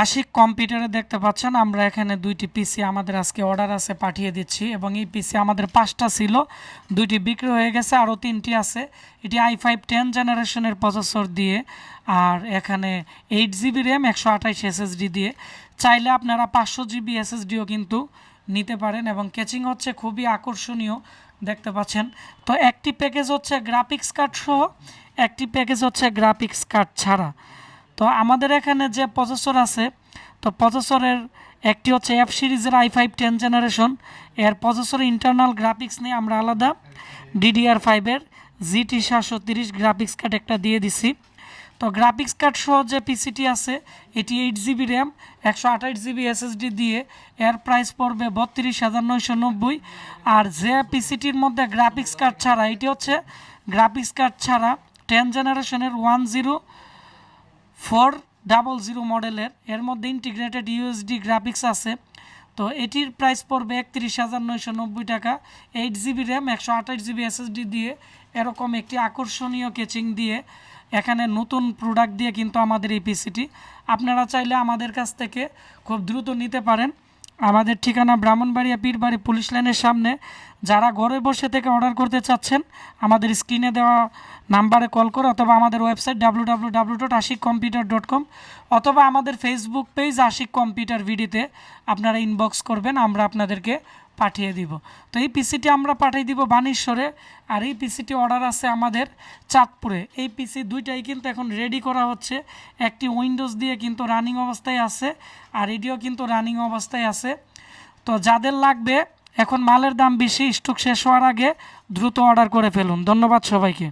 আশিক কম্পিউটারে দেখতে পাচ্ছেন, আমরা এখানে দুইটি পিসি আমাদের আজকে অর্ডার আছে পাঠিয়ে দিচ্ছি এবং এই পিসি আমাদের পাঁচটা ছিল, দুইটি বিক্রি হয়ে গেছে, আরও তিনটি আছে। এটি আই ফাইভ টেন জেনারেশনের প্রসেসর দিয়ে আর এখানে এইট জিবি র্যাম একশো আঠাইশ এসএসডি দিয়ে। চাইলে আপনারা পাঁচশো জিবি এসএসডিও কিন্তু নিতে পারেন এবং ক্যাচিং হচ্ছে খুবই আকর্ষণীয়, দেখতে পাচ্ছেন। তো একটি প্যাকেজ হচ্ছে গ্রাফিক্স কার্ড সহ, একটি প্যাকেজ হচ্ছে গ্রাফিক্স কার্ড ছাড়া। তো আমাদের এখানে যে প্রসেসর আছে, তো প্রসেসরের একটি হচ্ছে এফ সিরিজের আই ফাইভ টেন জেনারেশন এর প্রসেসরের ইন্টারনাল গ্রাফিক্স নিয়ে আমরা আলাদা। ডিডিআর ফাইভের জিটি সাতশো তিরিশ গ্রাফিক্স কার্ড একটা দিয়ে দিছি। তো গ্রাফিক্স কার্ড সহ যে পিসিটি আছে, এটি এইট জিবি র্যাম একশো আঠাশ জিবি এসএসডি দিয়ে এর প্রাইস পড়বে বত্রিশ হাজার নয়শো নব্বই। আর যে পিসিটির মধ্যে গ্রাফিক্স কার্ড ছাড়া, এটি হচ্ছে গ্রাফিক্স কার্ড ছাড়া টেন জেনারেশনের one zero four double zero মডেলের, এর মধ্যে ইন্টিগ্রেটেড ইউএসডি গ্রাফিক্স আছে। তো এটির প্রাইস পড়বে একত্রিশ হাজার নয়শো নব্বই টাকা। এইট জিবি র্যাম একশো আঠাশ জিবি এসএসডি দিয়ে, এরকম একটি আকর্ষণীয় কেচিং দিয়ে, এখানে নতুন প্রোডাক্ট দিয়ে কিন্তু আমাদের এই পিসিটি আপনারা চাইলে আমাদের কাছ থেকে খুব দ্রুত নিতে পারেন। আমাদের ঠিকানা ব্রাহ্মণবাড়িয়া পীরবাড়ি পুলিশ লাইনের সামনে। যারা ঘরে বসে থেকে অর্ডার করতে চাচ্ছেন, আমাদের স্ক্রিনে দেওয়া নাম্বারে কল করে অথবা আমাদের website W W W dot Ashiq computer dot com অথবা আমাদের ফেসবুক পেজ আশিক কম্পিউটার ভিডিতে আপনারা ইনবক্স করবেন, আমরা আপনাদেরকে পাঠিয়ে দিব। তো এই পিসিটি আমরা পাঠিয়ে দিব বানেশ্বরে আর এই পিসিটি অর্ডার আছে আমাদের চাঁদপুরে। এই পিসি দুইটাই কিন্তু এখন রেডি করা হচ্ছে। একটি উইন্ডোজ দিয়ে কিন্তু রানিং অবস্থায় আছে, আর এটিও কিন্তু রানিং অবস্থায় আছে। তো যাদের লাগবে, এখন মালের দাম বেশি স্টক শেষ হওয়ার আগে দ্রুত অর্ডার করে ফেলুন। ধন্যবাদ সবাইকে।